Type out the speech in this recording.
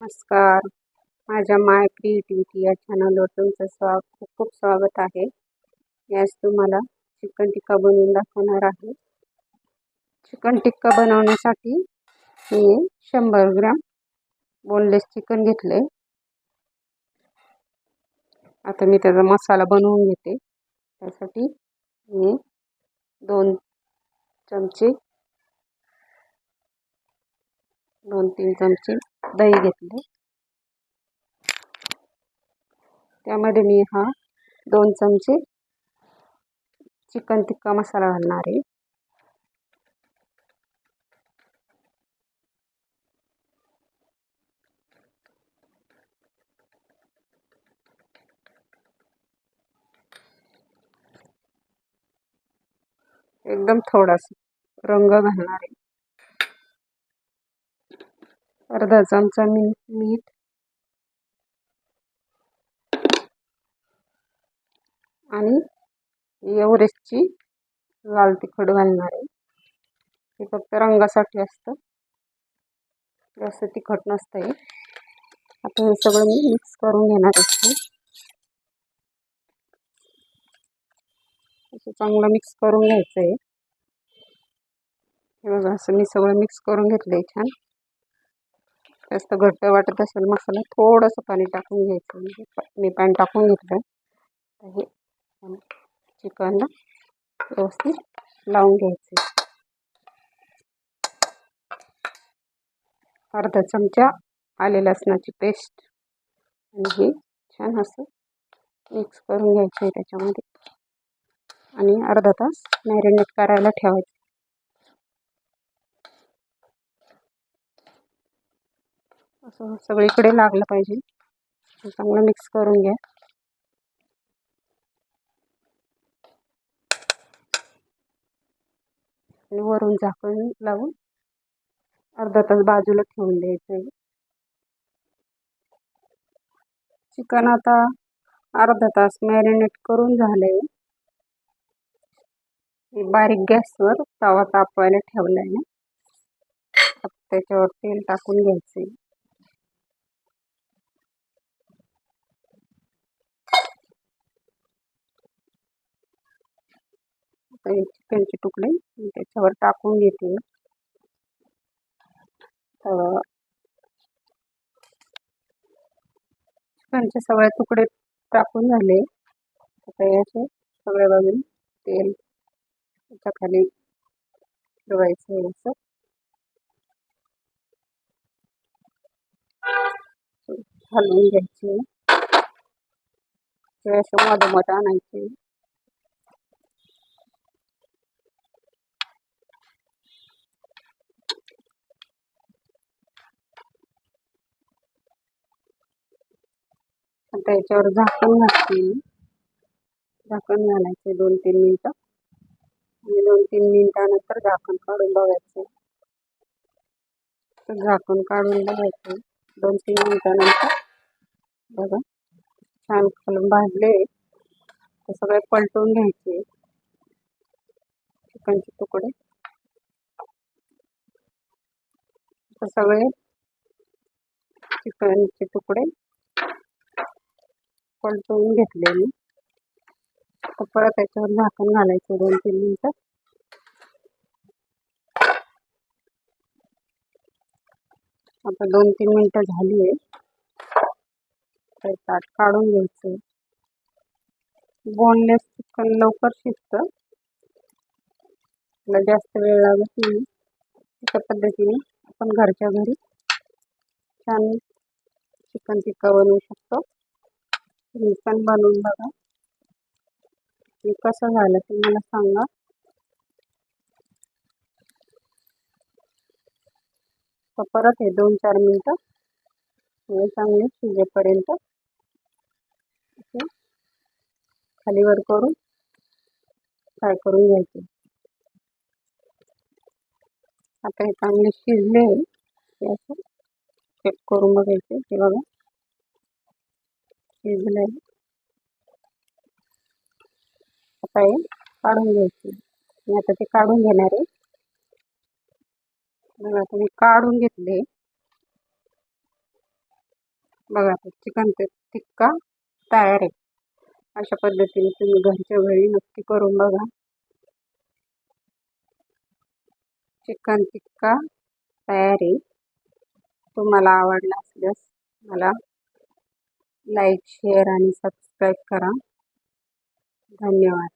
नमस्कार. माझ्या माय क्रिएटिव्हिटी या चॅनलवर तुमचं स्वा खूप खूप स्वागत आहे. यास तुम्हाला चिकन टिक्का बनवून दाखवणार आहे. चिकन टिक्का बनवण्यासाठी मी शंभर ग्राम बोनलेस चिकन घेतले आता मी त्याचा मसाला बनवून घेते. त्यासाठी मी दोन चमचे दोन तीन चमचे दही घेतले त्यामध्ये मी हा दोन चमचे चिकन टिक्का मसाला घालणार आहे एकदम थोडासा रंग घालणार आहे अर्धा चमचा मी मीठ. आणि एव्हरेस्टची लाल तिखट घालणार आहे. हे फक्त रंगासाठी असतं. जास्त तिखट नसतं आहे आता हे सगळं मी मिक्स करून घेणार आहे. असं चांगलं मिक्स करून घ्यायचं आहे हे बघा असं मी सगळं मिक्स करून घेतलं आहे छान. जास्त घट्ट वाटत असेल मसाला थोडंसं पाणी टाकून घ्यायचं. म्हणजे मी पाणी टाकून घेतलं हे चिकनला व्यवस्थित लावून घ्यायचे अर्धा चमचा आले लसणाची पेस्ट. आणि हे छान असं मिक्स करून घ्यायचं आहे त्याच्यामध्ये. आणि अर्धा तास मॅरिनेट करायला ठेवायचं. असं सगळीकडे लागलं पाहिजे. चांगलं मिक्स करून घ्या. आणि वरून झाकण लावून अर्धा तास बाजूला ठेवून द्यायचं आहे. चिकन आता अर्धा तास मॅरिनेट करून झालं बारीक गॅसवर तवा तापवायला ठेवला आहे ना त्याच्यावर तेल टाकून घ्यायचं आहे चिकनचे तुकडे त्याच्यावर टाकून घेते. चिकनचे सगळे तुकडे टाकून झाले. आता याचे सगळ्या बाजूने तेल त्याच्याखाली ठेवायचं असं. हलवून घ्यायचे. असं मधोमध आणायचे. आता याच्यावर झाकण घालते झाकण घालायचे दोन तीन मिनटं. आणि दोन तीन मिनटानंतर झाकण काढून बघायचं झाकण काढून बघायचं दोन तीन मिनटानंतर बघा. छान खालून भाजले. ते सगळे पलटून घ्यायचे. चिकनचे तुकडे. सगळे चिकनचे तुकडे. पलटवून घेतले मी. परत त्याच्यावर झाकण घालायचं दोन तीन मिनिटं. आता दोन तीन मिनिटं झाली आहे ताट काढून घ्यायचं. बोनलेस चिकन लवकर शिजतं. त्याला जास्त वेळ लागत नाही. अशा पद्धतीने आपण घरच्या घरी छान चिकन टिक्का बनवू शकतो. तुम्ही पण बनवून बघा. कसं झालं ते मला सांगा. तर परत हे दोन चार मिनटं हे चांगले शिजेपर्यंत खालीवर करून फ्राय करून घ्यायचे. आता हे चांगले शिजले असं चेक करून बघायचे. हे बघा. शिजले आता हे काढून घ्यायचे. मी आता ते काढून घेणार आहे. बघा आता मी काढून घेतले. बघा चिकन टिक्का तयार आहे. अशा पद्धतीने तुम्ही घरच्या घरी नक्की करून बघा. चिकन टिक्का तयार आहे. तुम्हाला आवडला असल्यास मला लाईक शेअर आणि सबस्क्राईब करा धन्यवाद